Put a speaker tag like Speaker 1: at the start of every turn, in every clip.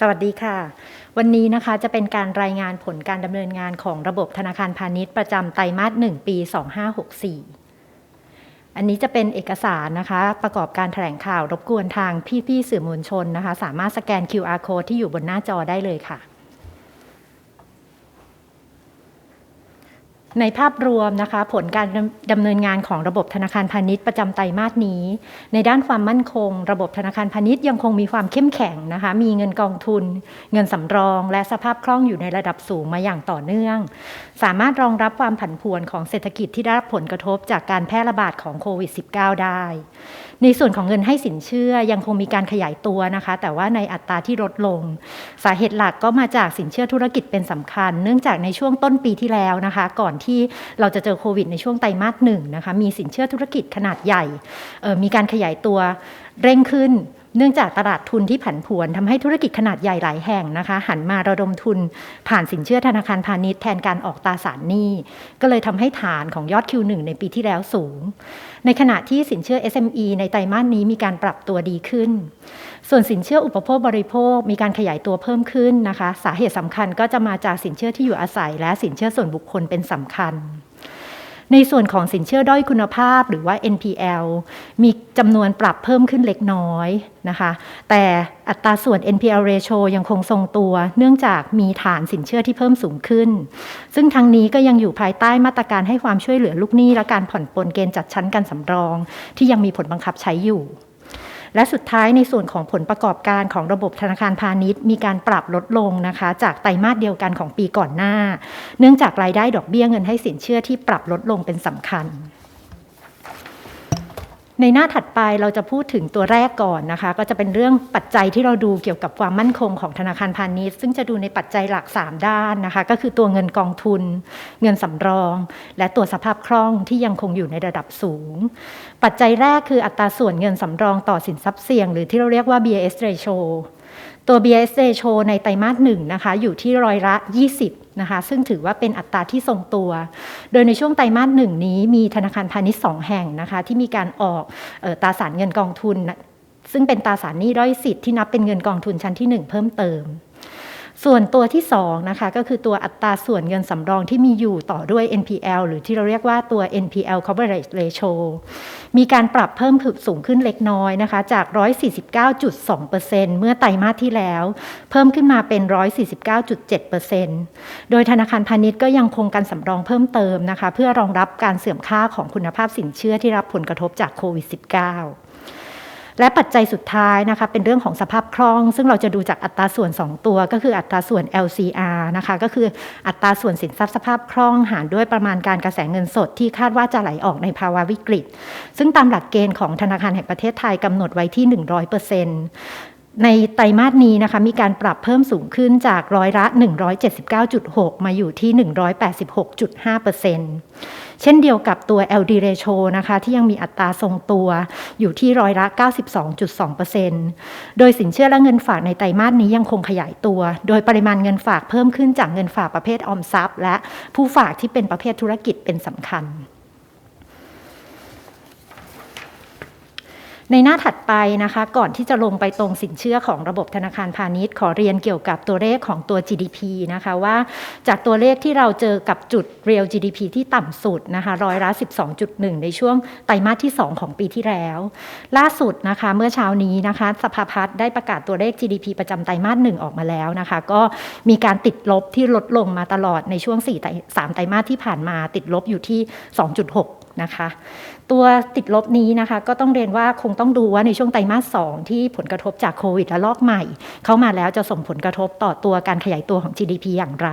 Speaker 1: สวัสดีค่ะ วันนี้นะคะจะเป็นการรายงานผลการดำเนินงานของระบบธนาคารพาณิชย์ประจำไตรมาส 1 ปี 2564 อันนี้จะเป็นเอกสารนะคะ ประกอบการแถลงข่าวรบกวนทางพี่ๆสื่อมวลชนนะคะ สามารถสแกน QR code ที่อยู่บนหน้าจอได้เลยค่ะ ในภาพรวมนะคะผลการดำเนินงานของระบบธนาคารพาณิชย์ประจำไตรมาสนี้ ในด้านความมั่นคง ระบบธนาคารพาณิชย์ยังคงมีความเข้มแข็งนะคะมีเงินกองทุน เงินสำรอง และสภาพคล่องอยู่ในระดับสูงมาอย่างต่อเนื่อง สามารถรองรับความผันผวนของเศรษฐกิจที่ได้รับผลกระทบจากการแพร่ระบาดของโควิด -19 ได้ ในส่วนของเงินให้สินเชื่อยังคงมีการขยายตัวนะคะ แต่ว่าในอัตราที่ลดลง สาเหตุหลักก็มาจากสินเชื่อธุรกิจเป็นสำคัญ เนื่องจากในช่วงต้นปีที่แล้วนะคะ ก่อนที่เราจะเจอโควิดในช่วงไตรมาสหนึ่งนะคะมีสินเชื่อธุรกิจขนาดใหญ่มีการขยายตัวเร่งขึ้น เนื่องจากตลาดทุนที่ผันผวนทำให้ธุรกิจขนาดใหญ่หลายแห่งนะคะ หันมาระดมทุนผ่านสินเชื่อธนาคารพาณิชย์แทนการออกตราสารหนี้ ก็เลยทำให้ฐานของยอด Q1 ในปีที่แล้วสูง ในขณะที่สินเชื่อ SME ในไตรมาสนี้มีการปรับตัวดีขึ้น ส่วนสินเชื่ออุปโภคบริโภคมีการขยายตัวเพิ่มขึ้นนะคะ สาเหตุสำคัญก็จะมาจากสินเชื่อที่อยู่อาศัย และสินเชื่อส่วนบุคคลเป็นสำคัญ ในส่วนของสินเชื่อด้อยคุณภาพหรือว่า NPL มีจำนวนปรับเพิ่มขึ้นเล็กน้อยนะคะ แต่อัตราส่วน NPL ratio ยังคงทรงตัว เนื่องจากมีฐานสินเชื่อที่เพิ่มสูงขึ้น ซึ่งทั้งนี้ก็ยังอยู่ภายใต้มาตรการให้ความช่วยเหลือลูกหนี้และการผ่อนปลนเกณฑ์จัดชั้นการสำรอง ที่ยังมีผลบังคับใช้อยู่ และสุดท้ายในส่วนของผลประกอบการของระบบธนาคารพาณิชย์ มีการปรับลดลงนะคะ จากไตรมาสเดียวกันของปีก่อนหน้า เนื่องจากรายได้ดอกเบี้ยเงินให้สินเชื่อที่ปรับลดลงเป็นสำคัญในหน้าถัดไปเราจะพูดถึงตัวแรกก่อนนะคะ ก็จะเป็นเรื่องปัจจัยที่เราดูเกี่ยวกับความมั่นคงของธนาคารพาณิชย์ ซึ่งจะดูในปัจจัยหลัก 3 ด้านนะคะ ก็คือตัวเงินกองทุน เงินสำรอง และตัวสภาพคล่องที่ยังคงอยู่ในระดับสูง ปัจจัยแรกคืออัตราส่วนเงินสำรองต่อสินทรัพย์เสี่ยง หรือที่เราเรียกว่า BIS ratio ตัว BIS ratio ในไตรมาสหนึ่งนะคะอยู่ที่ร้อยละ 20นะคะซึ่งถือว่าเป็นอัตราที่ทรงตัว โดยในช่วงไตรมาสหนึ่งนี้มีธนาคารพาณิชย์ 2 แห่งนะคะที่มีการออกออตราสารเงินกองทุน ซึ่งเป็นตราสารหนี้ด้อยสิทธิ์ที่นับเป็นเงินกองทุนชั้นที่ 1 เพิ่มเติม ส่วนตัวที่2นะคะก็คือตัวอัตราส่วนเงินสำรองที่มีอยู่ต่อด้วย NPL หรือที่เราเรียกว่าตัว NPL coverage ratio มีการปรับเพิ่มขึ้นสูงขึ้นเล็กน้อยนะคะ จาก 149.2%เมื่อไตรมาสที่แล้ว เพิ่มขึ้นมาเป็น 149.7%โดยธนาคารพาณิชย์ก็ยังคงการสำรองเพิ่มเติมนะคะ เพื่อรองรับการเสื่อมค่าของคุณภาพสินเชื่อที่รับผลกระทบจากโควิด -19 และปัจจัยสุดท้ายนะคะเป็นเรื่องของสภาพคล่อง ซึ่งเราจะดูจากอัตราส่วน 2 ตัว ก็คืออัตราส่วน LCR นะคะก็คืออัตราส่วนสินทรัพย์สภาพคล่องหารด้วยประมาณการกระแสเงินสดที่คาดว่าจะไหลออกในภาวะวิกฤต ซึ่งตามหลักเกณฑ์ของธนาคารแห่งประเทศไทยกำหนดไว้ที่ 100% ในไตรมาสนี้นะคะมีการปรับเพิ่มสูงขึ้นจากร้อยละ 179.6 มาอยู่ที่ 186.5%เช่นเดียวกับตัว LD ratio นะคะที่ยังมีอัตราทรงตัวอยู่ที่ร้อยละ 92.2%โดยสินเชื่อและเงินฝากในไตรมาสนี้ยังคงขยายตัว โดยปริมาณเงินฝากเพิ่มขึ้นจากเงินฝากประเภทออมทรัพย์ และผู้ฝากที่เป็นประเภทธุรกิจเป็นสำคัญ ในหน้าถัดไปนะคะ ก่อนที่จะลงไปตรงสินเชื่อของระบบธนาคารพาณิชย์ ขอเรียนเกี่ยวกับตัวเลขของตัว GDP นะคะว่าจากตัวเลขที่เราเจอกับจุด real GDP ที่ต่ำสุดนะคะร้อยละ 12.1 ในช่วงไตรมาสที่ 2 ของปีที่แล้ว ล่าสุดนะคะเมื่อเช้านี้นะคะสภาพัฒน์ได้ประกาศตัวเลข GDP ประจำไตรมาสหนึ่งออกมาแล้วนะคะ ก็มีการติดลบที่ลดลงมาตลอดในช่วง4ไตร3ไตรมาสที่ผ่านมาติดลบอยู่ที่ 2.6 นะคะ ตัวติดลบนี้นะคะ ก็ต้องเรียนว่าคงต้องดูว่าในช่วงไตรมาส2ที่ผลกระทบจากโควิดและลอกใหม่ เข้ามาแล้วจะส่งผลกระทบต่อตัวการขยายตัวของ GDP อย่างไร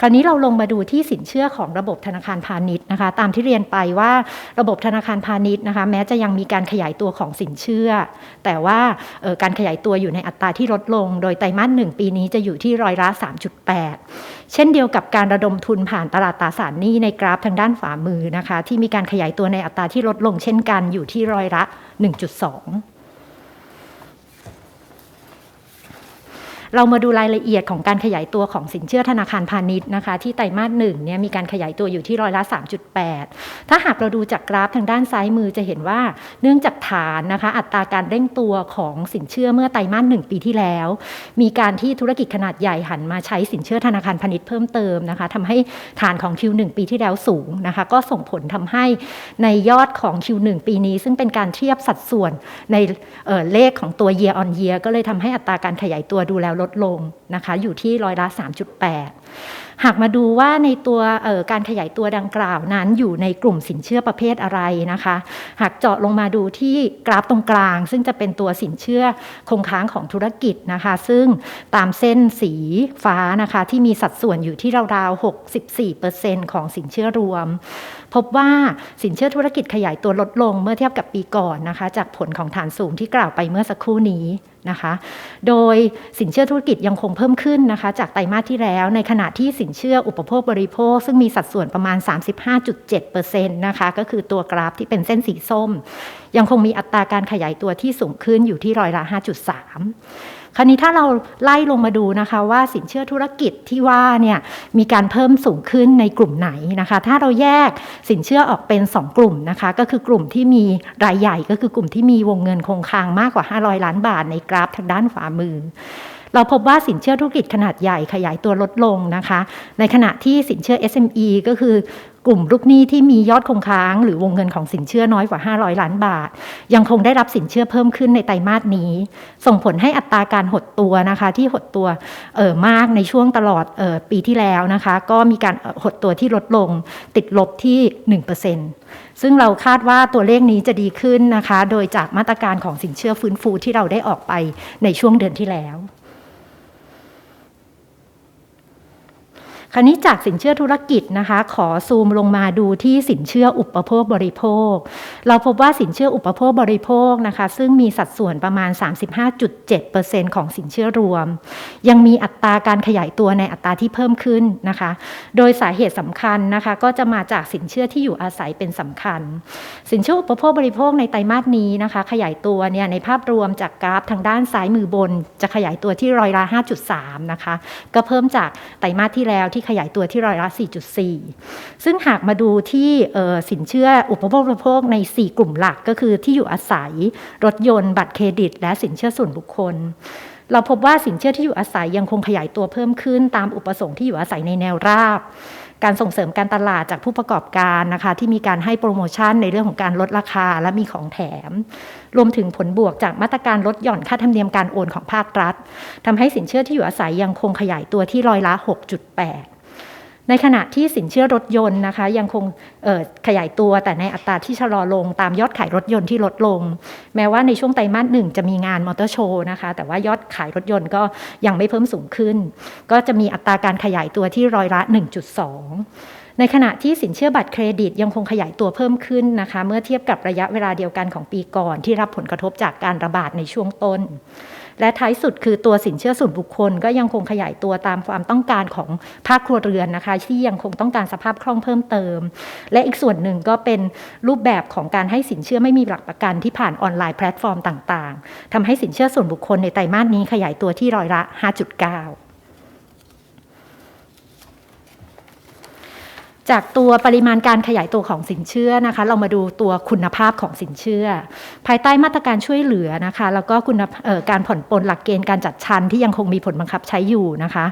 Speaker 1: คราวนี้เราลงมาดูที่สินเชื่อของระบบธนาคารพาณิชย์นะคะ ตามที่เรียนไปว่าระบบธนาคารพาณิชย์นะคะ แม้จะยังมีการขยายตัวของสินเชื่อ แต่ว่าการขยายตัวอยู่ในอัตราที่ลดลง โดยไตรมาสหนึ่งปีนี้จะอยู่ที่ร้อยละ 3.8 เช่นเดียวกับการระดมทุนผ่านตลาดตราสารหนี้ในกราฟทางด้านฝ่ามือนะคะ ที่มีการขยายตัวในอัตราที่ลดลง เช่นกันอยู่ที่ร้อยละ 1.2 เรามาดูรายละเอียดของการขยายตัวของสินเชื่อธนาคารพาณิชย์นะคะ ที่ไตรมาสหนึ่งเนี่ยมีการขยายตัวอยู่ที่ร้อยละ 3.8 ถ้าหากเราดูจากกราฟทางด้านซ้ายมือจะเห็นว่า เนื่องจากฐานนะคะ อัตราการเร่งตัวของสินเชื่อเมื่อไตรมาสหนึ่งปีที่แล้ว มีการที่ธุรกิจขนาดใหญ่หันมาใช้สินเชื่อธนาคารพาณิชย์เพิ่มเติมนะคะทำให้ฐานของ Q1 ปีที่แล้วสูงนะคะ ก็ส่งผลทำให้ในยอดของ Q1 ปีนี้ ซึ่งเป็นการเทียบสัดส่วนในเอ่อเลขของตัว year on year ก็เลยทำให้อัตราการขยายตัวดูแล้วลดลงนะคะอยู่ที่ร้อยละ 3.8 หากมาดูว่าในตัวออการขยายตัวดังกล่าวนั้นอยู่ในกลุ่มสินเชื่อประเภทอะไรนะคะ หากเจาะลงมาดูที่กราฟตรงกลาง ซึ่งจะเป็นตัวสินเชื่อคงค้างของธุรกิจนะคะ ซึ่งตามเส้นสีฟ้านะคะที่มีสัดส่วนอยู่ที่ราวๆ 64%ของสินเชื่อรวมพบว่าสินเชื่อธุรกิจขยายตัวลดลงเมื่อเทียบกับปีก่อนนะคะ จากผลของฐานสูงที่กล่าวไปเมื่อสักครู่นี้ นะคะ โดยสินเชื่อธุรกิจยังคงเพิ่มขึ้นนะคะ จากไตรมาสที่แล้ว ในขณะที่สินเชื่ออุปโภคบริโภค ซึ่งมีสัดส่วนประมาณ 35.7%นะคะก็คือตัวกราฟที่เป็นเส้นสีส้ม ยังคงมีอัตราการขยายตัวที่สูงขึ้นอยู่ที่ร้อยละ 5.3 คราวนี้ถ้าเราไล่ลงมาดูนะคะว่าสินเชื่อธุรกิจที่ว่าเนี่ยมีการเพิ่มสูงขึ้นในกลุ่มไหนนะคะ ถ้าเราแยกสินเชื่อออกเป็น 2 กลุ่มนะคะ ก็คือกลุ่มที่มีรายใหญ่ก็คือกลุ่มที่มีวงเงินคงค้างมากกว่า 500 ล้านบาทในกราฟทางด้านขวามือ เราพบว่าสินเชื่อธุรกิจขนาดใหญ่ขยายตัวลดลงนะคะ ในขณะที่สินเชื่อ SME ก็คือกลุ่มลูกหนี้ที่มียอดคงค้าง หรือวงเงินของสินเชื่อน้อยกว่า 500 ล้านบาท ยังคงได้รับสินเชื่อเพิ่มขึ้นในไตรมาสนี้ ส่งผลให้อัตราการหดตัวนะคะที่หดตัวเออมากในช่วงตลอดเออปีที่แล้วนะคะ ก็มีการหดตัวที่ลดลงติดลบที่ 1%ซึ่งเราคาดว่าตัวเลขนี้จะดีขึ้นนะคะ โดยจากมาตรการของสินเชื่อฟื้นฟูที่เราได้ออกไปในช่วงเดือนที่แล้ว คราวนี้จากสินเชื่อธุรกิจนะคะ ขอซูมลงมาดูที่สินเชื่ออุปโภคบริโภค เราพบว่าสินเชื่ออุปโภคบริโภคนะคะ ซึ่งมีสัดส่วนประมาณ 35.7%ของสินเชื่อรวม ยังมีอัตราการขยายตัวในอัตราที่เพิ่มขึ้นนะคะ โดยสาเหตุสำคัญนะคะ ก็จะมาจากสินเชื่อที่อยู่อาศัยเป็นสำคัญ สินเชื่ออุปโภคบริโภคในไตรมาสนี้นะคะ ขยายตัวเนี่ยในภาพรวมจากกราฟทางด้านซ้ายมือบน จะขยายตัวที่ร้อยละ5.3นะคะก็เพิ่มจากไตรมาสที่แล้วที่ขยายตัวที่ร้อยละ 4.4 ซึ่งหากมาดูที่สินเชื่ออุปโภคบริโภคใน 4 กลุ่มหลักก็คือที่อยู่อาศัย รถยนต์ บัตรเครดิต และสินเชื่อส่วนบุคคลเราพบว่าสินเชื่อที่อยู่อาศัยยังคงขยายตัวเพิ่มขึ้นตามอุปสงค์ที่อยู่อาศัยในแนวราบ การส่งเสริมการตลาดจากผู้ประกอบการนะคะ ที่มีการให้โปรโมชั่นในเรื่องของการลดราคาและมีของแถม รวมถึงผลบวกจากมาตรการลดหย่อนค่าธรรมเนียมการโอนของภาครัฐทำให้สินเชื่อที่อยู่อาศัยยังคงขยายตัวที่ร้อยละ 6.8 ในขณะที่สินเชื่อรถยนต์นะคะ ยังคงขยายตัวแต่ในอัตราที่ชะลอลง ตามยอดขายรถยนต์ที่ลดลง แม้ว่าในช่วงไตรมาสหนึ่งจะมีงานมอเตอร์โชว์นะคะ แต่ว่ายอดขายรถยนต์ก็ยังไม่เพิ่มสูงขึ้น ก็จะมีอัตราการขยายตัวที่ร้อยละ 1.2ในขณะที่สินเชื่อบัตรเครดิตยังคงขยายตัวเพิ่มขึ้นนะคะ เมื่อเทียบกับระยะเวลาเดียวกันของปีก่อน ที่รับผลกระทบจากการระบาดในช่วงต้น และท้ายสุดคือตัวสินเชื่อส่วนบุคคล ก็ยังคงขยายตัวตามความต้องการของภาคครัวเรือนนะคะ ที่ยังคงต้องการสภาพคล่องเพิ่มเติม และอีกส่วนหนึ่งก็เป็นรูปแบบของการให้สินเชื่อไม่มีหลักประกันที่ผ่านออนไลน์แพลตฟอร์มต่าง ๆทำให้สินเชื่อส่วนบุคคลในไตรมาสนี้ขยายตัวที่ร้อยละ 5.9 จากตัวปริมาณการขยายตัวของสินเชื่อนะคะ เรามาดูตัวคุณภาพของสินเชื่อ ภายใต้มาตรการช่วยเหลือนะคะ แล้วก็คุณการผ่อนปลนหลักเกณฑ์การจัดชั้นที่ยังคงมีผลบังคับใช้อยู่นะคะ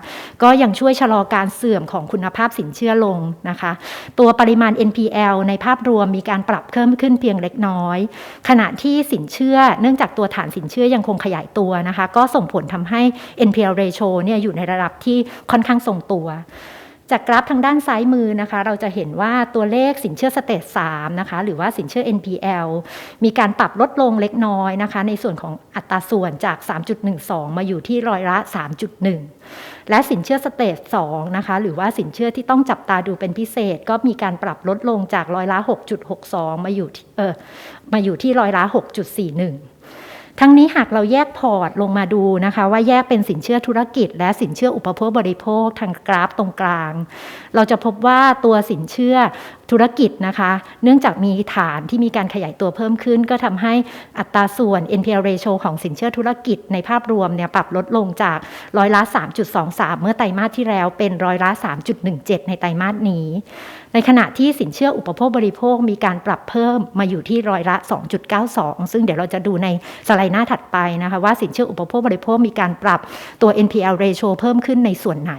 Speaker 1: ก็ยังช่วยชะลอการเสื่อมของคุณภาพสินเชื่อลงนะคะ ตัวปริมาณ NPL ในภาพรวมมีการปรับเพิ่มขึ้นเพียงเล็กน้อย ขณะที่สินเชื่อ เนื่องจากตัวฐานสินเชื่อยังคงขยายตัวนะคะ ก็ส่งผลทำให้ NPL ratio เนี่ยอยู่ในระดับที่ค่อนข้างทรงตัว จากกราฟทางด้านซ้ายมือนะคะ เราจะเห็นว่าตัวเลขสินเชื่อสเตจ3นะคะ หรือว่าสินเชื่อ NPL มีการปรับลดลงเล็กน้อยนะคะ ในส่วนของอัตราส่วนจาก 3.12 มาอยู่ที่ร้อยละ 3.1 และสินเชื่อสเตจ2นะคะ หรือว่าสินเชื่อที่ต้องจับตาดูเป็นพิเศษ ก็มีการปรับลดลงจากร้อยละ 6.62 มาอยู่เออมาอยู่ที่ร้อยละ 6.41 ทั้งนี้หากเราแยกพอร์ตลงมาดูนะคะ ว่าแยกเป็นสินเชื่อธุรกิจ และสินเชื่ออุปโภคบริโภคทางกราฟตรงกลาง เราจะพบว่าตัวสินเชื่อ ธุรกิจนะคะ เนื่องจากมีฐานที่มีการขยายตัวเพิ่มขึ้น ก็ทำให้อัตราส่วน NPL ratio ของสินเชื่อธุรกิจในภาพรวมเนี่ยปรับลดลงจากร้อยละ 3.23 เมื่อไตรมาสที่แล้วเป็นร้อยละ 3.17 ในไตรมาสนี้ ในขณะที่สินเชื่ออุปโภคบริโภคมีการปรับเพิ่มมาอยู่ที่ร้อยละ 2.92 ซึ่งเดี๋ยวเราจะดูในสไลด์หน้าถัดไปนะคะว่าสินเชื่ออุปโภคบริโภคมีการปรับตัว NPL ratio เพิ่มขึ้นในส่วนไหน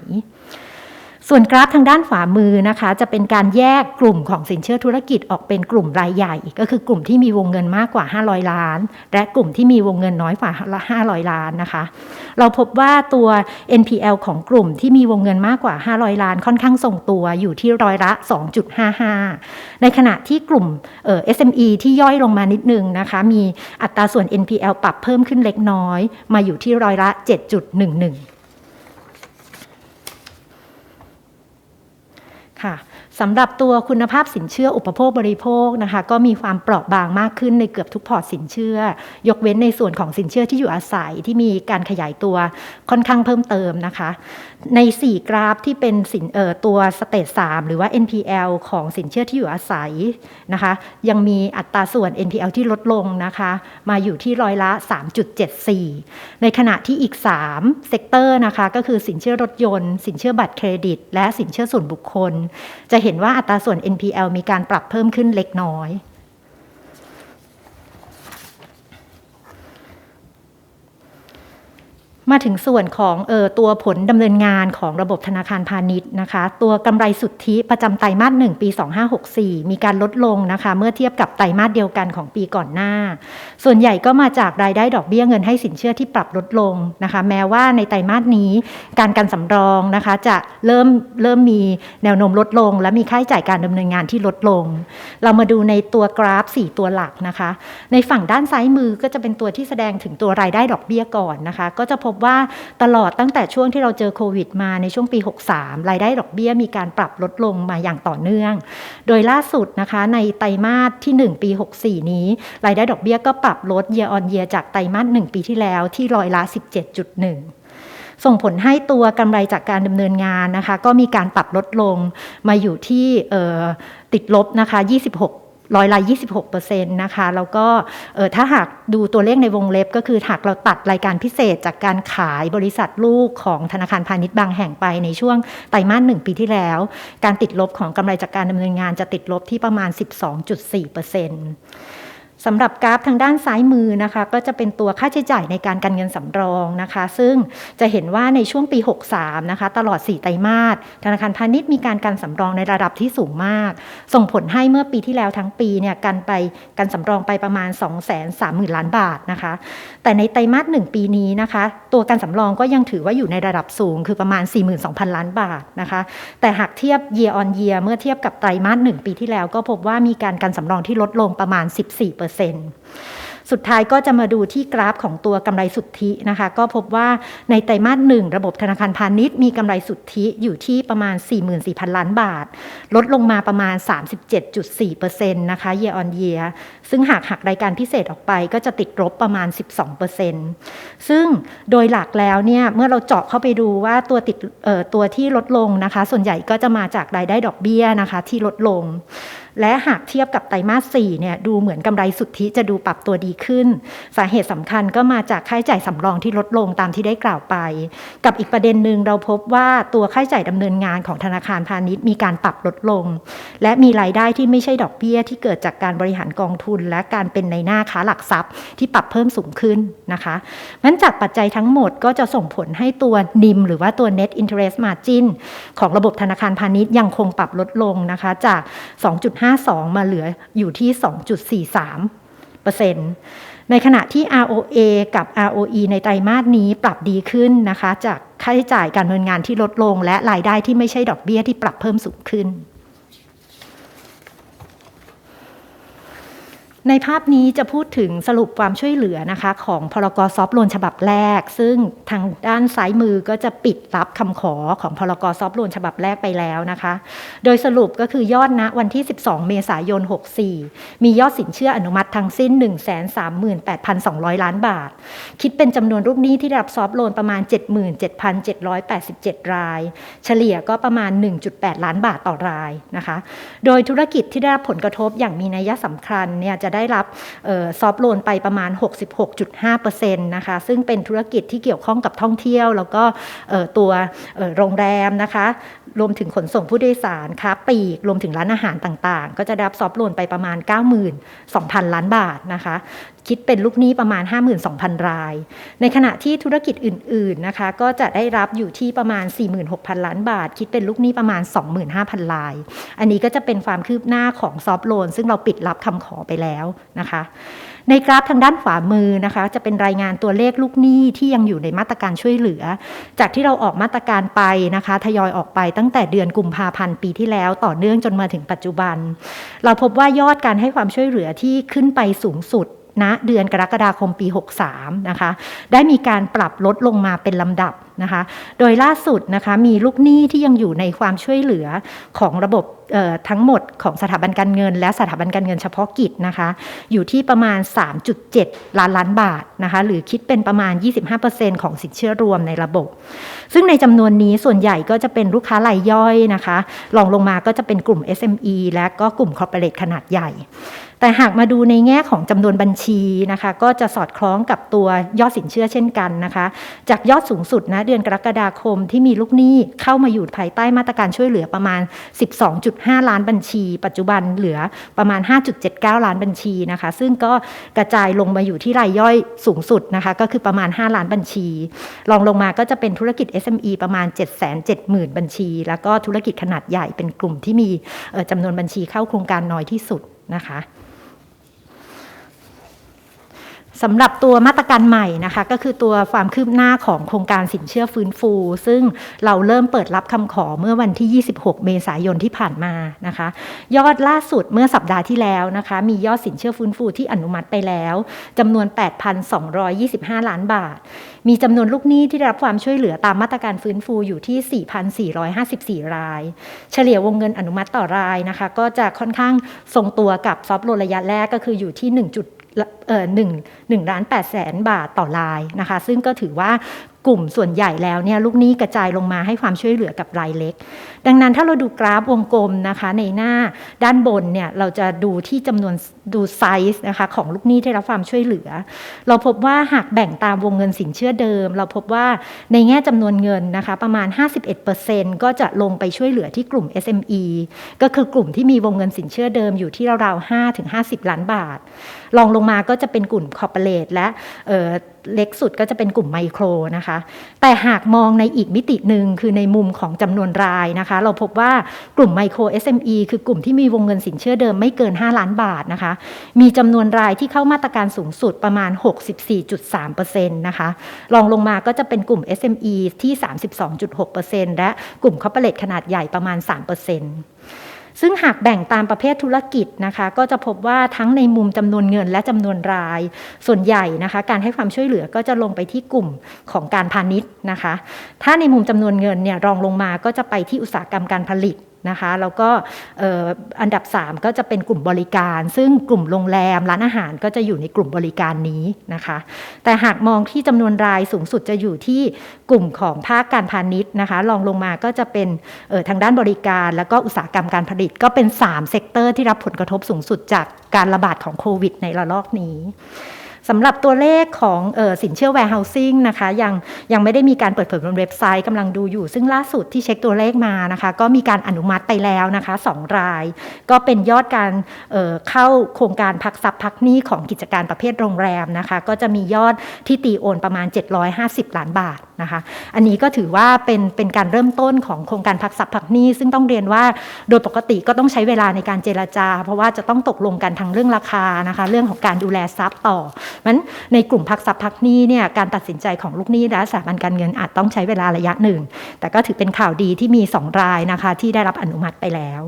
Speaker 1: ส่วนกราฟทางด้านขวามือนะคะ จะเป็นการแยกกลุ่มของสินเชื่อธุรกิจออกเป็นกลุ่มรายใหญ่ ก็คือกลุ่มที่มีวงเงินมากกว่า 500 ล้าน และกลุ่มที่มีวงเงินน้อยกว่า 500 ล้านนะคะ เราพบว่าตัว NPL ของกลุ่มที่มีวงเงินมากกว่า 500 ล้านค่อนข้างทรงตัวอยู่ที่ร้อยละ 2.55 ในขณะที่กลุ่มเอ่อ SME ที่ย่อยลงมานิดนึงนะคะ มีอัตราส่วน NPL ปรับเพิ่มขึ้นเล็กน้อย มาอยู่ที่ร้อยละ 7.11 ค่ะ สำหรับตัวคุณภาพสินเชื่ออุปโภคบริโภคนะคะก็มีความเปราะบางมากขึ้นในเกือบทุกพอร์ตสินเชื่อ ยกเว้นในส่วนของสินเชื่อที่อยู่อาศัยที่มีการขยายตัวค่อนข้างเพิ่มเติมนะคะ ใน 4 กราฟที่เป็นสินเอ่อตัวสเตจ3หรือว่า NPL ของสินเชื่อที่อยู่อาศัยนะคะ ยังมีอัตราส่วน NPL ที่ลดลงนะคะ มาอยู่ที่ร้อยละ 3.74 ในขณะที่อีก 3 เซกเตอร์นะคะ ก็คือสินเชื่อรถยนต์ สินเชื่อบัตรเครดิต และสินเชื่อส่วนบุคคลจะเห็นว่าอัตราส่วน NPL มีการปรับเพิ่มขึ้นเล็กน้อย มาถึงส่วนของเออตัวผลดำเนินงานของระบบธนาคารพาณิชย์นะคะ ตัวกำไรสุทธิประจำไตรมาส1ปี 2564 มีการลดลงนะคะ เมื่อเทียบกับไตรมาสเดียวกันของปีก่อนหน้า ส่วนใหญ่ก็มาจากรายได้ดอกเบี้ยเงินให้สินเชื่อที่ปรับลดลงนะคะ แม้ว่าในไตรมาสนี้การกันสำรองนะคะ จะเริ่มเริ่มมีแนวโน้มลดลง และมีค่าใช้จ่ายการดำเนินงานที่ลดลง เรามาดูในตัวกราฟ 4 ตัวหลักนะคะ ในฝั่งด้านซ้ายมือก็จะเป็นตัวที่แสดงถึงตัวรายได้ดอกเบี้ยก่อนนะคะ ก็จะพบว่าตลอดตั้งแต่ช่วงที่เราเจอโควิดมาในช่วงปี 63 รายได้ดอกเบี้ยมีการปรับลดลงมาอย่างต่อเนื่อง โดยล่าสุดนะคะในไตรมาสที่ 1 ปี 64 นี้ รายได้ดอกเบี้ยก็ปรับลด year on year จากไตรมาส 1 ปีที่แล้วที่ร้อยละ 17.1ส่งผลให้ตัวกำไรจากการดำเนินงานนะคะ ก็มีการปรับลดลงมาอยู่ที่ติดลบนะคะ 26 ร้อยละ 26%นะคะ แล้วก็ถ้าหากดูตัวเลขในวงเล็บก็คือหากเราตัดรายการพิเศษจากการขายบริษัทลูกของธนาคารพาณิชย์บางแห่งไปในช่วงไตรมาสหนึ่งปีที่แล้ว การติดลบของกำไรจากการดำเนินงานจะติดลบที่ประมาณ 12.4% สำหรับกราฟทางด้านซ้ายมือนะคะ ก็จะเป็นตัวค่าใช้จ่ายในการกันเงินสำรองนะคะ ซึ่งจะเห็นว่าในช่วงปี 63 นะคะ ตลอด 4 ไตรมาสธนาคารพาณิชย์มีการกันสำรองในระดับที่สูงมาก ส่งผลให้เมื่อปีที่แล้วทั้งปีเนี่ยกันไปกันสำรองไปประมาณ 230,000 ล้านบาทนะคะ แต่ในไตรมาส 1 ปีนี้นะคะ ตัวการสำรองก็ยังถือว่าอยู่ในระดับสูงคือประมาณ 42,000 ล้านบาทนะคะ แต่หากเทียบ year on year เมื่อเทียบกับไตรมาส 1 ปีที่แล้วก็พบว่ามีการกันสำรองที่ลดลงประมาณ 14%สุดท้ายก็จะมาดูที่กราฟของตัวกำไรสุทธินะคะ ก็พบว่าในไตรมาสหนึ่งระบบธนาคารพาณิชย์มีกำไรสุทธิอยู่ที่ประมาณ 44,000 ล้านบาท ลดลงมาประมาณ 37.4%นะคะ year on year ซึ่งหากหักรายการพิเศษออกไปก็จะติดลบประมาณ 12%ซึ่งโดยหลักแล้วเนี่ยเมื่อเราเจาะเข้าไปดูว่าตัวติดตัวที่ลดลงนะคะ ส่วนใหญ่ก็จะมาจากรายได้ดอกเบี้ยนะคะที่ลดลง และหากเทียบกับไตรมาส4เนี่ยดูเหมือนกำไรสุทธิจะดูปรับตัวดีขึ้น สาเหตุสำคัญก็มาจากค่าใช้จ่ายสำรองที่ลดลงตามที่ได้กล่าวไป กับอีกประเด็นหนึ่งเราพบว่าตัวค่าใช้จ่ายดำเนินงานของธนาคารพาณิชย์มีการปรับลดลง และมีรายได้ที่ไม่ใช่ดอกเบี้ยที่เกิดจากการบริหารกองทุน และการเป็นในหน้าค้าหลักทรัพย์ ที่ปรับเพิ่มสูงขึ้นนะคะนั้นจากปัจจัยทั้งหมดก็จะส่งผลให้ตัวนิมหรือว่าตัว net interest margin ของระบบธนาคารพาณิชย์ยังคงปรับลดลงนะคะจาก 2. 2.52 มาเหลืออยู่ที่ 2.43%ในขณะที่ ROA กับ ROE ในไตรมาสนี้ปรับดีขึ้นนะคะ จากค่าใช้จ่ายการดำเนินงานที่ลดลง และรายได้ที่ไม่ใช่ดอกเบี้ยที่ปรับเพิ่มสูงขึ้น ในภาพนี้จะพูดถึงสรุปความช่วยเหลือนะคะ ของพรกซอฟต์โลนฉบับแรก ซึ่งทางด้านซ้ายมือก็จะปิดรับคำขอของพรกซอฟต์โลนฉบับแรกไปแล้วนะคะ โดยสรุปก็คือยอดณวันที่ 12 เมษายน 64 มียอดสินเชื่ออนุมัติทั้งสิ้น 138,200 ล้านบาท คิดเป็นจำนวนลูกหนี้ที่ได้รับซอฟต์โลนประมาณ 77,787 ราย เฉลี่ยก็ประมาณ 1.8 ล้านบาทต่อรายนะคะ โดยธุรกิจที่ได้รับผลกระทบอย่างมีนัยสำคัญเนี่ยจะได้รับซอฟต์โลนไปประมาณ 66.5%นะคะซึ่งเป็นธุรกิจที่เกี่ยวข้องกับท่องเที่ยว แล้วก็ตัวโรงแรมนะคะ รวมถึงขนส่งผู้โดยสารค้าปลีก รวมถึงร้านอาหารต่างๆ ก็จะได้รับซอฟต์โลนไปประมาณ 92,000 ล้านบาทนะคะ คิดเป็นลูกหนี้ประมาณ 52,000 ราย ในขณะที่ธุรกิจอื่นๆนะคะ ก็จะได้รับอยู่ที่ประมาณ 46,000 ล้านบาท คิดเป็นลูกหนี้ประมาณ 25,000 ราย อันนี้ก็จะเป็นความคืบหน้าของซอฟต์โลนซึ่งเราปิดรับคำขอไปแล้วนะคะ ในกราฟทางด้านขวามือนะคะ จะเป็นรายงานตัวเลขลูกหนี้ที่ยังอยู่ในมาตรการช่วยเหลือ จากที่เราออกมาตรการไปนะคะ ทยอยออกไปตั้งแต่เดือนกุมภาพันธ์ปีที่แล้วต่อเนื่องจนมาถึงปัจจุบัน เราพบว่ายอดการให้ความช่วยเหลือที่ขึ้นไปสูงสุด ณนะเดือนกรกฎาคมปี 63 นะคะ ได้มีการปรับลดลงมาเป็นลำดับนะคะ โดยล่าสุดนะคะมีลูกหนี้ที่ยังอยู่ในความช่วยเหลือของระบบทั้งหมดของสถาบันการเงิน และสถาบันการเงินเฉพาะกิจนะคะ อยู่ที่ประมาณ 3.7 ล้านล้านบาทนะคะ หรือคิดเป็นประมาณ 25%ของสินเชื่อรวมในระบบ ซึ่งในจำนวนนี้ส่วนใหญ่ก็จะเป็นลูกค้ารายย่อยนะคะรองลงมาก็จะเป็นกลุ่ม SME และก็กลุ่มคอร์เปอเรทขนาดใหญ่ แต่หากมาดูในแง่ของจำนวนบัญชีนะคะ ก็จะสอดคล้องกับตัวยอดสินเชื่อเช่นกันนะคะ จากยอดสูงสุดนะเดือนกรกฎาคมที่มีลูกหนี้เข้ามาอยู่ภายใต้มาตรการช่วยเหลือประมาณ 12.5 ล้านบัญชี ปัจจุบันเหลือประมาณ 5.79 ล้านบัญชีนะคะ ซึ่งก็กระจายลงมาอยู่ที่รายย่อยสูงสุดนะคะ ก็คือประมาณ 5 ล้านบัญชี รองลงมาก็จะเป็นธุรกิจ SME ประมาณ 770,000 บัญชี แล้วก็ธุรกิจขนาดใหญ่เป็นกลุ่มที่มีจำนวนบัญชีเข้าโครงการน้อยที่สุดนะคะ สำหรับตัวมาตรการใหม่นะคะก็คือตัวความคืบหน้าของโครงการสินเชื่อฟื้นฟู ซึ่งเราเริ่มเปิดรับคำขอเมื่อวันที่ 26 เมษายนที่ผ่านมานะคะ ยอดล่าสุดเมื่อสัปดาห์ที่แล้วนะคะ มียอดสินเชื่อฟื้นฟูที่อนุมัติไปแล้วจำนวน 8,225 ล้านบาท มีจำนวนลูกหนี้ที่ได้รับความช่วยเหลือตามมาตรการฟื้นฟูอยู่ที่ 4,454 ราย เฉลี่ยวงเงินอนุมัติต่อรายนะคะ ก็จะค่อนข้างทรงตัวกับซอฟต์โลนระยะแรกก็คืออยู่ที่ 1. หนึ่งหนึ่งล้านแปดแสนบาทต่อรายนะคะ ซึ่งก็ถือว่า กลุ่มส่วนใหญ่แล้วเนี่ยลูกหนี้กระจายลงมาให้ความช่วยเหลือกับรายเล็ก ดังนั้นถ้าเราดูกราฟวงกลมนะคะในหน้าด้านบนเนี่ยเราจะดูที่จำนวนดูไซส์นะคะของลูกหนี้ที่รับความช่วยเหลือ เราพบว่าหากแบ่งตามวงเงินสินเชื่อเดิม เราพบว่าในแง่จำนวนเงินนะคะประมาณ 51%ก็จะลงไปช่วยเหลือที่กลุ่ม SME ก็คือกลุ่มที่มีวงเงินสินเชื่อเดิมอยู่ที่ราวๆ5-50 ล้านบาท รองลงมาก็จะเป็นกลุ่มคอร์เปอเรทและ เล็กสุดก็จะเป็นกลุ่มไมโครนะคะ แต่หากมองในอีกมิติหนึ่งคือในมุมของจำนวนรายนะคะ เราพบว่ากลุ่มไมโคร SME คือกลุ่มที่มีวงเงินสินเชื่อเดิมไม่เกิน 5 ล้านบาทนะคะ มีจำนวนรายที่เข้ามาตรการสูงสุดประมาณ 64.3%นะคะรองลงมาก็จะเป็นกลุ่ม SME ที่ 32.6%และกลุ่มคอร์เปอเรทขนาดใหญ่ประมาณ 3% ซึ่งหากแบ่งตามประเภทธุรกิจนะคะ ก็จะพบว่าทั้งในมุมจำนวนเงินและจำนวนราย ส่วนใหญ่นะคะ การให้ความช่วยเหลือก็จะลงไปที่กลุ่มของการพาณิชย์นะคะ ถ้าในมุมจำนวนเงินเนี่ยรองลงมาก็จะไปที่อุตสาหกรรมการผลิต นะคะแล้วก็อันดับ 3 ก็จะเป็นกลุ่มบริการ ซึ่งกลุ่มโรงแรมร้านอาหารก็จะอยู่ในกลุ่มบริการนี้นะคะ แต่หากมองที่จำนวนรายสูงสุดจะอยู่ที่กลุ่มของภาคการพาณิชย์นะคะรองลงมาก็จะเป็นทางด้านบริการ แล้วก็อุตสาหกรรมการผลิต ก็เป็น3เซกเตอร์ที่รับผลกระทบสูงสุดจากการระบาดของโควิดในระลอกนี้ สำหรับตัวเลขของออสินเชื่อ warehousing นะคะยังยังไม่ได้มีการเปิดเผยบนเว็บไซต์กำลังดูอยู่ ซึ่งล่าสุดที่เช็คตัวเลขมานะคะ ก็มีการอนุมัติไปแล้วนะคะ 2 ราย ก็เป็นยอดการเเข้าโครงการพักทรัพย์พักหนี้ของกิจการประเภทโรงแรมนะคะ ก็จะมียอดที่ตีโอนประมาณ 750 ล้านบาท นะคะ อันนี้ก็ถือว่าเป็นเป็นการเริ่มต้นของโครงการพักทรัพย์พักหนี้ ซึ่งต้องเรียนว่าโดยปกติก็ต้องใช้เวลาในการเจรจา เพราะว่าจะต้องตกลงกันทางเรื่องราคานะคะ เรื่องของการดูแลทรัพย์ต่อมันในกลุ่มพักทรัพย์พักหนี้เนี่ยการตัดสินใจของลูกหนี้และสถาบันการเงินอาจต้องใช้เวลาระยะหนึ่ง แต่ก็ถือเป็นข่าวดีที่มี 2 รายนะคะที่ได้รับอนุมัติไปแล้ว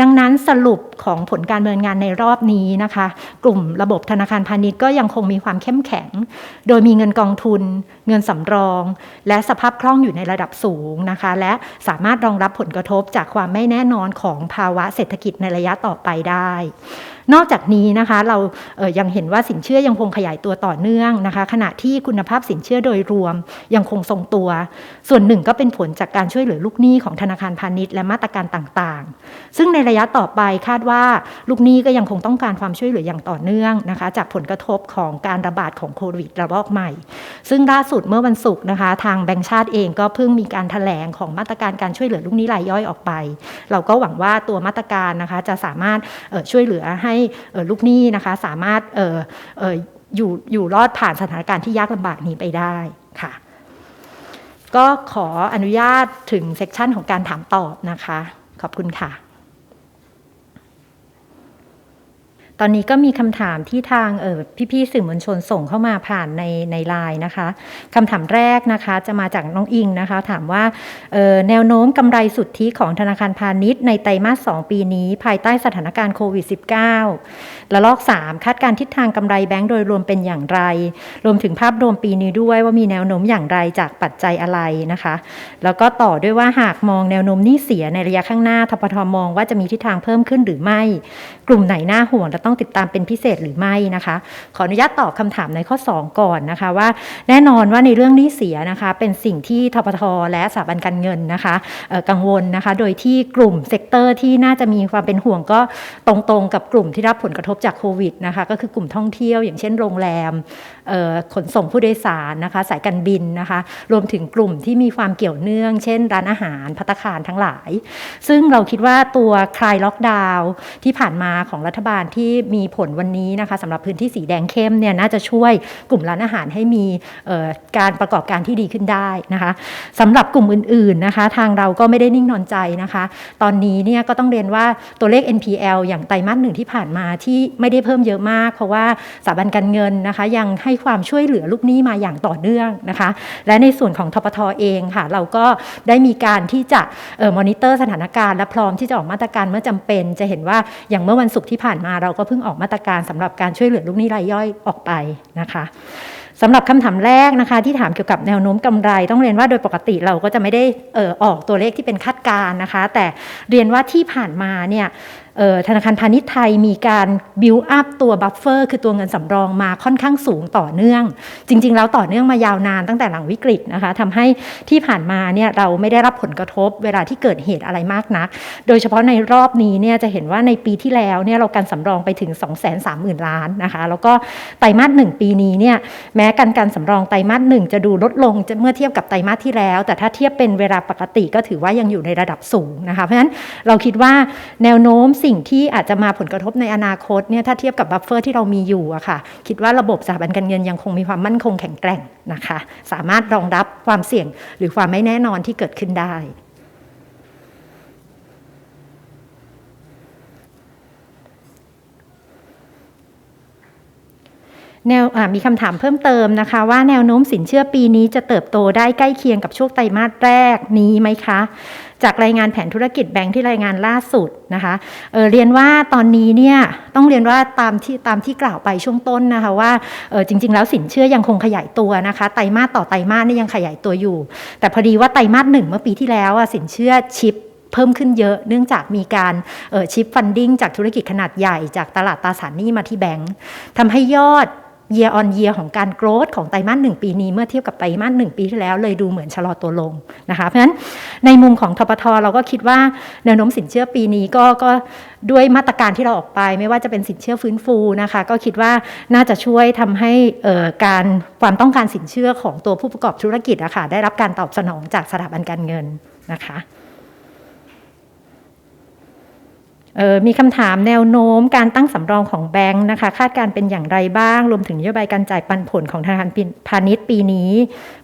Speaker 1: ดังนั้นสรุปของผลการดำเนินงานในรอบนี้นะคะ กลุ่มระบบธนาคารพาณิชย์ก็ยังคงมีความเข้มแข็ง โดยมีเงินกองทุน เงินสำรอง และสภาพคล่องอยู่ในระดับสูงนะคะ และสามารถรองรับผลกระทบจากความไม่แน่นอนของภาวะเศรษฐกิจในระยะต่อไปได้ นอกจากนี้นะคะเราเยังเห็นว่าสินเชื่อยังคงขยายตัวต่อเนื่องนะคะ ขณะที่คุณภาพสินเชื่อโดยรวมยังคงทรงตัว ส่วนหนึ่งก็เป็นผลจากการช่วยเหลือลูกหนี้ของธนาคารพาณิชย์และมาตรการต่างๆ ซึ่งในระยะต่อไปคาดว่าลูกหนี้ก็ยังคงต้องการความช่วยเหลืออย่างต่อเนื่องนะคะ จากผลกระทบของการระบาดของโควิดระลอกใหม่ ซึ่งล่าสุดเมื่อวันศุกร์นะคะ ทางแบงก์ชาติเองก็เพิ่งมีการถแถลงของมาตรการการช่วยเหลือลูกหนี้รายย่อยออกไป เราก็หวังว่าตัวมาตรการนะคะจะสามารถช่วยเหลือให้ลูกหนี้นะคะ สามารถออออยู่อยู่รอดผ่านสถานการณ์ที่ยากลำบากนี้ไปได้ค่ะ ก็ขออนุญาตถึงเซกชันของการถามตอบนะคะ ขอบคุณค่ะ ตอนนี้ก็มีคำถามที่ทางเออพี่ๆสื่อมวลชนส่งเข้ามาผ่านในในไลน์นะคะคำถามแรกนะคะจะมาจากน้องอิงนะคะ ถามว่าเออแนวโน้มกำไรสุทธิของธนาคารพาณิชย์ในไตรมาส 2 ปีนี้ภายใต้สถานการณ์โควิด -19 และลอก 3 คาดการทิศทางกำไรแบงก์โดยรวมเป็นอย่างไร รวมถึงภาพรวมปีนี้ด้วยว่ามีแนวโน้มอย่างไรจากปัจจัยอะไรนะคะ แล้วก็ต่อด้วยว่าหากมองแนวโน้มนี้เสียในระยะข้างหน้าทปทมองว่าจะมีทิศทางเพิ่มขึ้นหรือไม่ กลุ่มไหนน่าห่วงและต้องติดตามเป็นพิเศษหรือไม่นะคะ ขออนุญาตตอบคำถามในข้อ 2 ก่อนนะคะว่า แน่นอนว่าในเรื่องนี้เสียนะคะ เป็นสิ่งที่ทปทและสถาบันการเงินนะคะกังวลนะคะ โดยที่กลุ่มเซกเตอร์ที่น่าจะมีความเป็นห่วงก็ตรงๆ กับกลุ่มที่รับผลกระทบจากโควิดนะคะ ก็คือกลุ่มท่องเที่ยว อย่างเช่นโรงแรม ขนส่งผู้โดยสารนะคะ สายการบินนะคะ รวมถึงกลุ่มที่มีความเกี่ยวเนื่อง เช่น ร้านอาหารพัตคารทั้งหลาย ซึ่งเราคิดว่าตัวคลายล็อกดาวน์ที่ผ่านมาของรัฐบาลที่มีผลวันนี้นะคะสำหรับพื้นที่สีแดงเข้มเนี่ยน่าจะช่วยกลุ่มร้านอาหารให้มีการประกอบการที่ดีขึ้นได้นะคะสำหรับกลุ่มอื่นๆนะคะ ทางเราก็ไม่ได้นิ่งนอนใจนะคะ ตอนนี้เนี่ยก็ต้องเรียนว่าตัวเลข NPL อย่างไตรมาสหนึ่งที่ผ่านมาที่ไม่ได้เพิ่มเยอะมาก เพราะว่าสถาบันการเงินนะคะยังให้ความช่วยเหลือลูกหนี้มาอย่างต่อเนื่องนะคะ และในส่วนของทปทเองค่ะ เราก็ได้มีการที่จะเอ่อมอนิเตอร์สถานการณ์และพร้อมที่จะออกมาตรการเมื่อจำเป็น จะเห็นว่าอย่างเมื่อวันศุกร์ที่ผ่านมาเราก็เพิ่งออกมาตรการสำหรับการช่วยเหลือลูกหนี้รายย่อยออกไปนะคะสำหรับคำถามแรกนะคะ ที่ถามเกี่ยวกับแนวโน้มกำไร ต้องเรียนว่าโดยปกติเราก็จะไม่ได้ออออกตัวเลขที่เป็นคาดการณ์นะคะ แต่เรียนว่าที่ผ่านมาเนี่ย ธนาคารพาณิชย์ไทยมีการบิวอัพตัวบัฟเฟอร์คือตัวเงินสำรองมาค่อนข้างสูงต่อเนื่อง จริง ๆ แล้วต่อเนื่องมายาวนานตั้งแต่หลังวิกฤตนะคะทำให้ที่ผ่านมาเนี่ยเราไม่ได้รับผลกระทบเวลาที่เกิดเหตุอะไรมากนัก โดยเฉพาะในรอบนี้เนี่ยจะเห็นว่าในปีที่แล้วเนี่ยเราการสำรองไปถึง 2 3 0 0 0 0 ล้านนะคะ แล้วก็ไตรมาสหนึ่งปีนี้เนี่ยแม้การการสำรองไตรมาสหนึ่งจะดูลดลงเมื่อเทียบกับไตรมาสที่แล้ว แต่ถ้าเทียบเป็นเวลาปกติก็ถือว่ายังอยู่ในระดับสูงนะคะเพราะฉะนั้นเราคิดว่าแนวโน้มสิ่งที่อาจจะมาผลกระทบในอนาคตเนี่ยถ้าเทียบกับบัฟเฟอร์ที่เรามีอยู่อะค่ะ คิดว่าระบบสถาบันการเงินยังคงมีความมั่นคงแข็งแกร่งนะคะ สามารถรองรับความเสี่ยงหรือความไม่แน่นอนที่เกิดขึ้นได้แนวมีคำถามเพิ่มเติมนะคะ ว่าแนวโน้มสินเชื่อปีนี้จะเติบโตได้ใกล้เคียงกับช่วงไตรมาสแรกนี้ไหมคะ จากรายงานแผนธุรกิจแบงค์ที่รายงานล่าสุดนะคะเเรียนว่าตอนนี้เนี่ยต้องเรียนว่าตามที่ตามที่กล่าวไปช่วงต้นนะคะว่าจริง ๆ แล้วสินเชื่อยังคงขยายตัวนะคะไตรมาสต่อไตรมาสนี่ยังขยายตัวอยู่ แต่พอดีว่าไตรมาสหนึ่งเมื่อปีที่แล้วอะสินเชื่อชิปเพิ่มขึ้นเยอะเนื่องจากมีการชิปฟันดิ้งจากธุรกิจขนาดใหญ่จากตลาดตราสารหนี้มาที่แบงก์ทำให้ยอด year on year ของการโกรธของไตรมาสหนึ่งปีนี้เมื่อเทียบกับไตรมาสหนึ่งปีที่แล้วเลยดูเหมือนชะลอตัวลงนะคะเพราะฉะนั้นในมุมของทปทเราก็คิดว่าแนวโน้มสินเชื่อปีนี้ก็ก็ด้วยมาตรการที่เราออกไป ไม่ว่าจะเป็นสินเชื่อฟื้นฟูนะคะ ก็คิดว่าน่าจะช่วยทำให้การความต้องการสินเชื่อของตัวผู้ประกอบธุรกิจอะค่ะได้รับการตอบสนองจากสถาบันการเงินนะคะ เอ่อ มีคำถามแนวโน้มการตั้งสำรองของแบงค์นะคะ คาดการเป็นอย่างไรบ้าง รวมถึงนโยบายการจ่ายปันผลของธนาคารพาณิชย์ปีนี้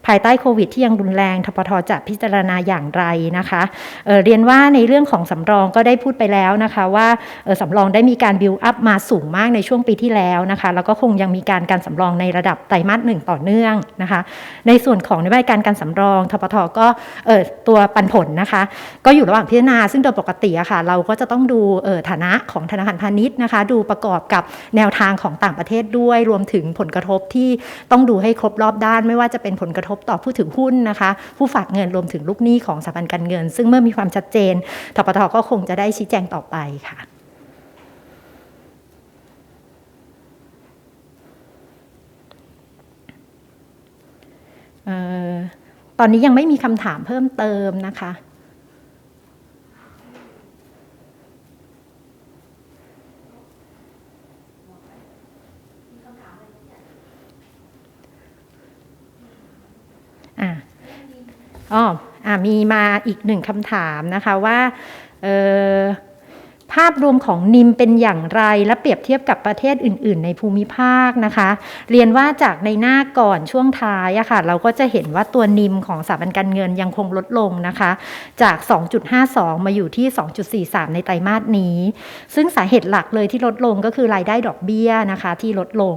Speaker 1: ภายใต้โควิดที่ยังรุนแรงทปทจะพิจารณาอย่างไรนะคะเออเรียนว่าในเรื่องของสำรองก็ได้พูดไปแล้วนะคะว่าออสำรองได้มีการบิวอัพมาสูงมากในช่วงปีที่แล้วนะคะ แล้วก็คงยังมีการการสำรองในระดับไตรมาสหนึ่งต่อเนื่องนะคะ ในส่วนของนโยบายการการสำรองทปทก็ออตัวปันผลนะคะ ก็อยู่ระหว่างพิจารณาซึ่งโดยปกติอะค่ะเราก็จะต้องดูฐานะของธนาคารพาณิชย์นะคะ ดูประกอบกับแนวทางของต่างประเทศด้วย รวมถึงผลกระทบที่ต้องดูให้ครบรอบด้าน ไม่ว่าจะเป็นผลกระทบต่อผู้ถือหุ้นนะคะ ผู้ฝากเงินรวมถึงลูกหนี้ของสถาบันการเงิน ซึ่งเมื่อมีความชัดเจนทปทก็คงจะได้ชี้แจงต่อไปค่ะออตอนนี้ยังไม่มีคำถามเพิ่มเติมนะคะ อ๋อมีมาอีกหนึ่งคำถามนะคะว่าเออ ภาพรวมของนิมเป็นอย่างไรและเปรียบเทียบกับประเทศอื่น ๆ ในภูมิภาคนะคะ เรียนว่าจากในหน้าก่อนช่วงท้ายอะค่ะ เราก็จะเห็นว่าตัวนิมของสถาบันการเงินยังคงลดลงนะคะ จาก 2.52 มาอยู่ที่ 2.43 ในไตรมาสนี้ ซึ่งสาเหตุหลักเลยที่ลดลงก็คือรายได้ดอกเบี้ยนะคะที่ลดลง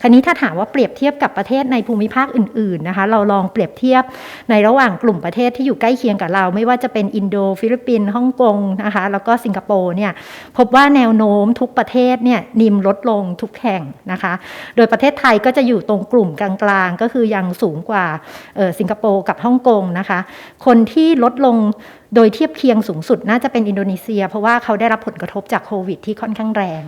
Speaker 1: คราวนี้ถ้าถามว่าเปรียบเทียบกับประเทศในภูมิภาคอื่น ๆ นะคะ เราลองเปรียบเทียบในระหว่างกลุ่มประเทศที่อยู่ใกล้เคียงกับเรา ไม่ว่าจะเป็นอินโด ฟิลิปปินส์ ฮ่องกงนะคะ แล้วก็สิงคโปร์เนี่ยพบว่าแนวโน้มทุกประเทศเนี่ยนิมลดลงทุกแห่งนะคะ โดยประเทศไทยก็จะอยู่ตรงกลุ่มกลางๆ ก็คือยังสูงกว่าสิงคโปร์กับฮ่องกงนะคะ คนที่ลดลงโดยเทียบเคียงสูงสุดน่าจะเป็นอินโดนีเซีย เพราะว่าเขาได้รับผลกระทบจากโควิดที่ค่อนข้างแรง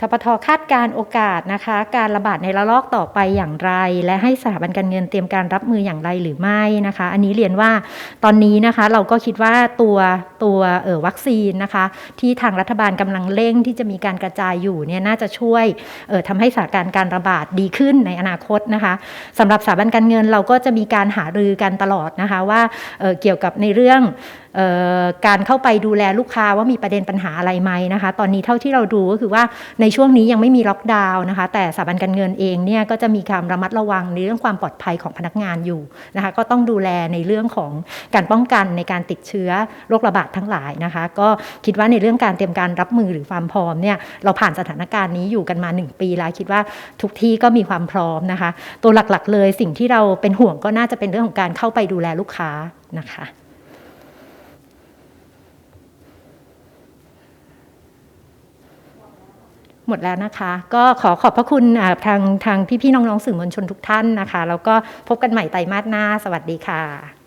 Speaker 1: ทปทคาดการโอกาสนะคะ การระบาดในระลอกต่อไปอย่างไร และให้สถาบันการเงินเตรียมการรับมืออย่างไรหรือไม่นะคะ อันนี้เรียนว่าตอนนี้นะคะเราก็คิดว่าตัวตัวเอ่อวัคซีนนะคะ ที่ทางรัฐบาลกำลังเร่งที่จะมีการกระจายอยู่เนี่ยน่าจะช่วยเอ่อทำให้สถานการณ์การระบาดดีขึ้นในอนาคตนะคะสำหรับสถาบันการเงินเราก็จะมีการหารือกันตลอดนะคะว่าเอ่อเกี่ยวกับในเรื่องการเข้าไปดูแลลูกค้าว่ามีประเด็นปัญหาอะไรไหมนะคะ ตอนนี้เท่าที่เราดูก็คือว่าในช่วงนี้ยังไม่มีล็อกดาวน์นะคะ แต่สถาบันการเงินเองเนี่ยก็จะมีความระมัดระวังในเรื่องความปลอดภัยของพนักงานอยู่นะคะ ก็ต้องดูแลในเรื่องของการป้องกันในการติดเชื้อโรคระบาดทั้งหลายนะคะ ก็คิดว่าในเรื่องการเตรียมการรับมือหรือความพร้อมเนี่ยเราผ่านสถานการณ์นี้อยู่กันมา 1 ปีแล้วคิดว่าทุกที่ก็มีความพร้อมนะคะ ตัวหลักๆ เลยสิ่งที่เราเป็นห่วงก็น่าจะเป็นเรื่องของการเข้าไปดูแลลูกค้านะคะ หมดแล้วนะคะ ก็ขอขอบพระคุณทางทางพี่ๆน้องๆสื่อมวลชนทุกท่านนะคะ แล้วก็พบกันใหม่ไตรมาสหน้า สวัสดีค่ะ